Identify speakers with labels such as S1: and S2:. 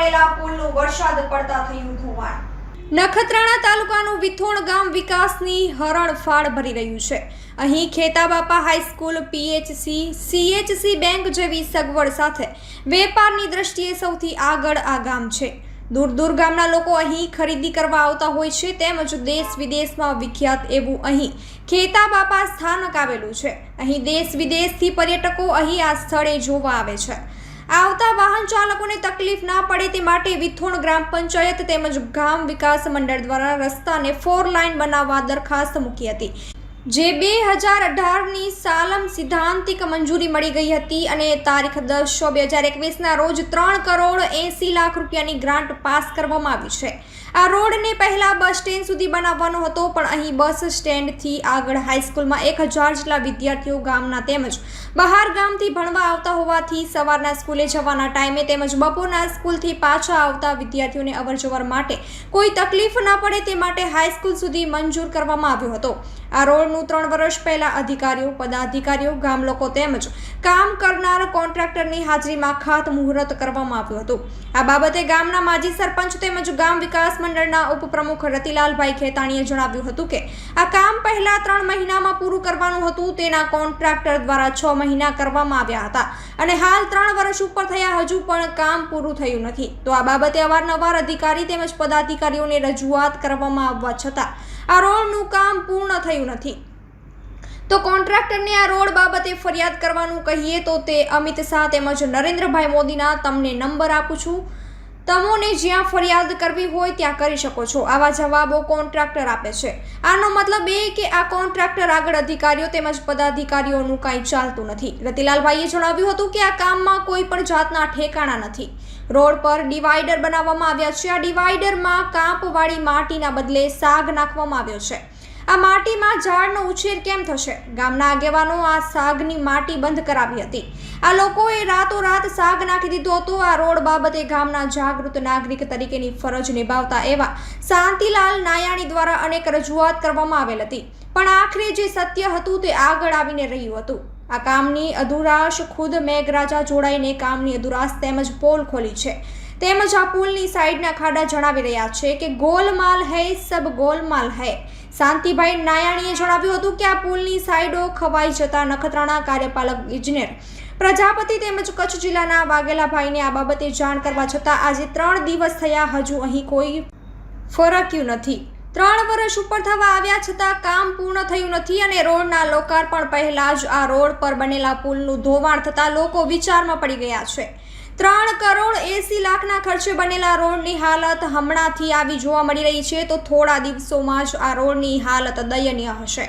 S1: બનેલા પુલનું વરસાદ પડતા થયું ધોવાણ નખત્રાણા તાલુકાનું વિથોણ ગામ વિકાસની હરણફાળ ભરી રહ્યું છે. અહીં Khetabapa high school, PHC, CHC bank જેવી સગવડ સાથે વેપારની દ્રષ્ટિએ સૌથી આગળ આ ગામ છે. દૂર દૂર ગામના લોકો અહીં ખરીદી કરવા આવતા હોય છે તેમજ દેશ વિદેશમાં વિખ્યાત એવું અહીં ખેતાબાપા સ્થાનક આવેલું છે. અહીં દેશ વિદેશથી પર્યટકો અહીં આ સ્થળે જોવા આવે છે. આવતા વાહન ચાલકોને તકલીફ ના પડે તે માટે વિથોણ ગ્રામ પંચાયત તેમજ ગામ વિકાસ મંડળ દ્વારા રસ્તાને ફોર લાઇન બનાવવા દરખાસ્ત મૂકી હતી. જે બે હજાર અઢારની સાલમ સિદ્ધાંતિક મંજૂરી મળી ગઈ હતી અને તારીખ દસ છ બે હજાર એકવીસના રોજ ત્રણ કરોડ એંસી લાખ રૂપિયાની ગ્રાન્ટ પાસ કરવામાં આવી છે. આ રોડને પહેલાં બસ સ્ટેન્ડ સુધી બનાવવાનો હતો, પણ અહીં બસ સ્ટેન્ડથી આગળ હાઈસ્કૂલમાં એક હજાર જેટલા વિદ્યાર્થીઓ ગામના તેમજ બહાર ગામથી ભણવા આવતા હોવાથી સવારના સ્કૂલે જવાના ટાઈમે તેમજ બપોરના સ્કૂલથી પાછા આવતા વિદ્યાર્થીઓને અવરજવર માટે કોઈ તકલીફ ન પડે તે માટે હાઈસ્કૂલ સુધી મંજૂર કરવામાં આવ્યો હતો. આ રોડનું ત્રણ વર્ષ પહેલા અધિકારીઓ, પદાધિકારીઓ, ગામ લોકો તેમજ કામ કરનાર કોન્ટ્રાક્ટરની હાજરીમાં ખાતમુહૂર્ત કરવામાં આવ્યું હતું. આ બાબતે ગામના માજી સરપંચ તેમજ ગામ વિકાસ મંડળના ઉપપ્રમુખ રતિલાલભાઈ ખેતાણીએ જણાવ્યું હતું કે આ કામ પહેલા ત્રણ મહિનામાં પૂરું કરવાનું હતું. તેના કોન્ટ્રાક્ટર દ્વારા છ મહિના કરવામાં આવ્યા હતા અને હાલ ત્રણ વર્ષ ઉપર થયા હજુ પણ કામ પૂરું થયું નથી. તો આ બાબતે અવારનવાર અધિકારી તેમજ પદાધિકારીઓને રજૂઆત કરવામાં આવવા છતાં આ રોડનું કામ પૂર્ણ થયું નથી. તો કોન્ટ્રાક્ટરને આ રોડ બાબતે ફરિયાદ કરવાનું કહીએ તો તે અમિત શાહ તેમજ નરેન્દ્રભાઈ મોદીના તમને નંબર આપું છું. તમોને જ્યાં ફરિયાદ કરવી હોય ત્યાં કરી શકો છો. આવા જવાબો કોન્ટ્રાક્ટર આપે છે. આનો મતલબ એ કે આ કોન્ટ્રાક્ટર આગળ અધિકારીઓ તેમજ પદાધિકારીઓનું કાંઈ ચાલતું નથી. રતિલાલભાઈએ જણાવ્યું હતું કે આ કામમાં કોઈ પણ જાતના ઠેકાણા નથી. રોડ પર ડિવાઈડર બનાવવામાં આવ્યા છે. આ ડિવાઈડરમાં કાંપવાળી માટીના બદલે સાગ નાખવામાં આવ્યો છે. આ માટીમાં ઝાડનો ઉછેર કેમ થશે? ગામના આગેવાનો આ સાગની માટી બંધ કરાવી હતી. આ લોકોએ રાતોરાત સાગ નાખી દીધો હતો. આ રોડ બાબતે ગામના જાગૃત નાગરિક તરીકેની ફરજ નિભાવતા એવા શાંતિલાલ નાયાણી દ્વારા અનેક રજૂઆત કરવામાં આવેલ હતી. પણ આખરે જે સત્ય હતું તે આગળ આવીને રહ્યું હતું. આ કામની અધુરાશ ખુદ મેઘરાજા જોડાઈને કામની અધુરાશ તેમજ પોલ ખોલી છે. તેમજ આ પુલની સાઈડના ખાડા જણાવી રહ્યા છે કે ગોલમાલ હૈ, સબ ગોલમાલ હૈ. શાંતિભાઈ નાયાણીએ જણાવ્યું હતું કે આ પુલની સાઈડો ખવાઈ જતા નખત્રાણા કાર્યપાલક ઇજનેર, પ્રજાપતિ તેમજ કચ્છ જિલ્લાના વાઘેલાભાઈને આ બાબતે જાણ કરવા છતાં આજે ત્રણ દિવસ થયા હજુ અહીં કોઈ ફરક્યું નથી. ત્રણ વર્ષ ઉપર થવા આવ્યા છતાં કામ પૂર્ણ થયું નથી અને રોડના લોકાર્પણ પહેલાં જ આ રોડ પર બનેલા પુલનું ધોવાણ થતાં લોકો વિચારમાં પડી ગયા છે. ત્રણ કરોડ એસી લાખના ખર્ચે બનેલા રોડની હાલત હમણાંથી આવી જોવા મળી રહી છે, તો થોડા દિવસોમાં જ આ રોડની હાલત દયનીય હશે.